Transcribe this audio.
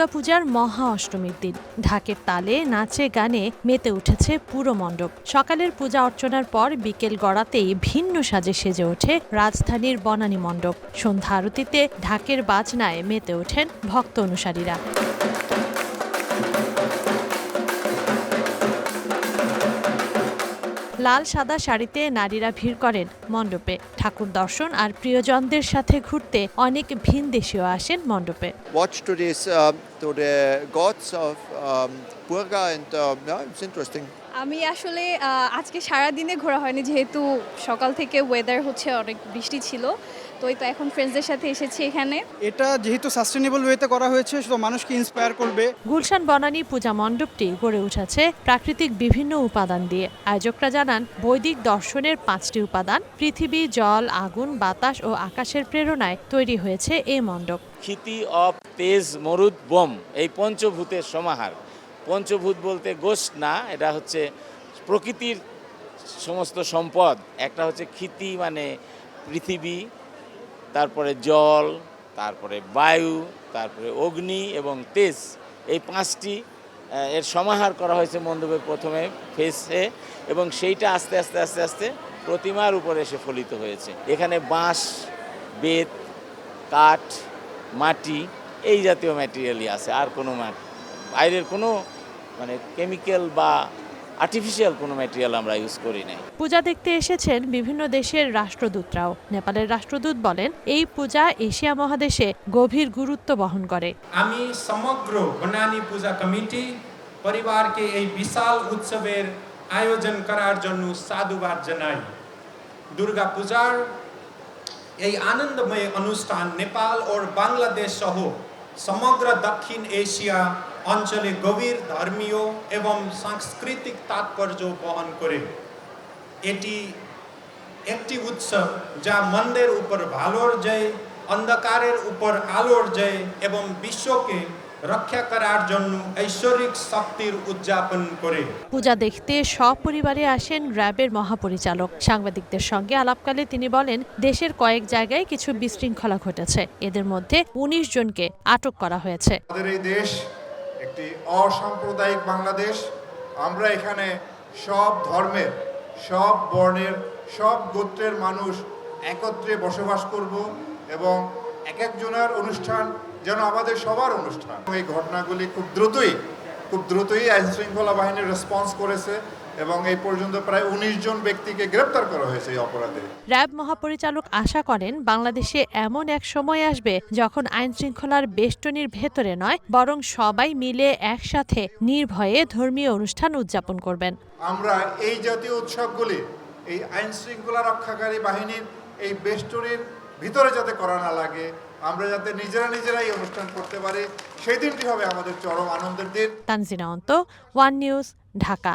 দুর্গাপূজার মহা অষ্টমীর দিন। ঢাকের তালে নাচে গানে মেতে উঠেছে পুরো মণ্ডপ। সকালের পূজা অর্চনার পর বিকেল গড়াতেই ভিন্ন সাজে সেজে ওঠে রাজধানীর বনানী মণ্ডপ। সন্ধ্যা আরতিতে ঢাকের বাজনায় মেতে ওঠেন ভক্ত অনুসারীরা। লাল সাদা শাড়িতে নারীরা ভিড় করেন মণ্ডপে ঠাকুর দর্শন আর প্রিয়জনদের সাথে ঘুরতে অনেক ভিন দেশীয় আসেন মণ্ডপে watch to this um, to the gods of um, Purga and uh, yeah, it's interesting. আমি আসলে আজকে সারা দিনে ঘোরা হয়নি যেহেতু সকাল থেকে ওয়েদার হচ্ছে অনেক বৃষ্টি ছিল। তো এই তো এখন ফ্রেন্ডসদের সাথে এসেছি এখানে। এটা যেহেতু সাস্টেনেবল ওয়েতে করা হয়েছে তো মানুষকে ইন্সপায়ার করবে। গুলশান বনানী পূজা মণ্ডপটি গড়ে উঠেছে প্রাকৃতিক বিভিন্ন উপাদান দিয়ে। আয়োজকরা জানান বৈদিক দর্শনের পাঁচটি উপাদান পৃথিবী জল আগুন বাতাস ও আকাশের প্রেরণায় তৈরি হয়েছে এই মণ্ডপ। ক্ষিতি অফ তেজ মরুদ বোম এই পঞ্চভূতের সমাহার। পঞ্চভূত বলতে গোষ্ঠ না, এটা হচ্ছে প্রকৃতির সমস্ত সম্পদ। একটা হচ্ছে ক্ষিতি মানে পৃথিবী, তারপরে জল, তারপরে বায়ু, তারপরে অগ্নি এবং তেজ। এই পাঁচটি এর সমাহার করা হয়েছে মণ্ডপের প্রথমে, ফেসে, এবং সেইটা আস্তে আস্তে আস্তে আস্তে প্রতিমার উপরে এসে ফলিত হয়েছে। এখানে বাঁশ, বেত, কাঠ, মাটি, এই জাতীয় ম্যাটেরিয়ালই আছে। আর কোনো মা- বাইরের কোনো মানে কেমিক্যাল বা আর্টিফিশিয়াল কোনো ম্যাটেরিয়াল আমরা ইউজ করি নাই। পূজা দেখতে এসেছেন বিভিন্ন দেশের রাষ্ট্রদূতরাও। নেপালের রাষ্ট্রদূত বলেন এই পূজা এশিয়া মহাদেশে গভীর গুরুত্ব বহন করে। আমি সমগ্র বনানী পূজা কমিটি পরিবারকে এই বিশাল উৎসবের আয়োজন করার জন্য সাধুবাদ জানাই। দুর্গা পূজার এই আনন্দময় অনুষ্ঠান নেপাল ও বাংলাদেশ সহ সমগ্র দক্ষিণ এশিয়া অঞ্চলে গভীর ধর্মীয় এবং সাংস্কৃতিক তাৎপর্য বহন করে। এটি একটি উৎসব যা মন্দের উপর ভালোর জয় অন্ধকারের উপর আলোর জয় এবং বিশ্বকে রক্ষা করার জন্য ঐশ্বরিক শক্তির উদযাপন করে। পূজা দেখতে সপরিবারে আসেন র্যাবের মহাপরিচালক। সাংবাদিকদের সঙ্গে আলাপকালে তিনি বলেন দেশের কয়েক জায়গায় কিছু বিশৃঙ্খলা ঘটেছে। এদের মধ্যে উনিশ জনকে আটক করা হয়েছে। আমাদের এই দেশ একটি অসাম্প্রদায়িক বাংলাদেশ। আমরা এখানে সব ধর্মের, সব বর্ণের, সব গোত্রের মানুষ একত্রে বসবাস করব এবং এক একজনের অনুষ্ঠান যেন আমাদের সবার অনুষ্ঠান। এই ঘটনাগুলি খুব দ্রুতই খুব দ্রুতই আইন শৃঙ্খলা বাহিনী রেসপন্স করেছে। এবং এই পর্যন্ত প্রায় উনিশ জন ব্যক্তিকে গ্রেপ্তার করা হয়েছে এই অপরাধে। র্যাব মহাপরিচালক আশা করেন বাংলাদেশে এমন এক সময় আসবে যখন আইন শৃঙ্খলার বেষ্টনীর ভেতরে নয় বরং সবাই মিলে একসাথে নির্ভয়ে ধর্মীয় অনুষ্ঠান উদযাপন করবেন। আমরা এই জাতীয় উৎসবগুলি এই আইন শৃঙ্খলা রক্ষাকারী বাহিনীর এই বেষ্টনীর ভিতরে যাতে করা না লাগে আমরা যাতে নিজেরা নিজেরাই অনুষ্ঠান করতে পারি সেই দিনটি হবে আমাদের চরম আনন্দের দিন। তানজিনা অন্ত ওয়ান নিউজ ঢাকা।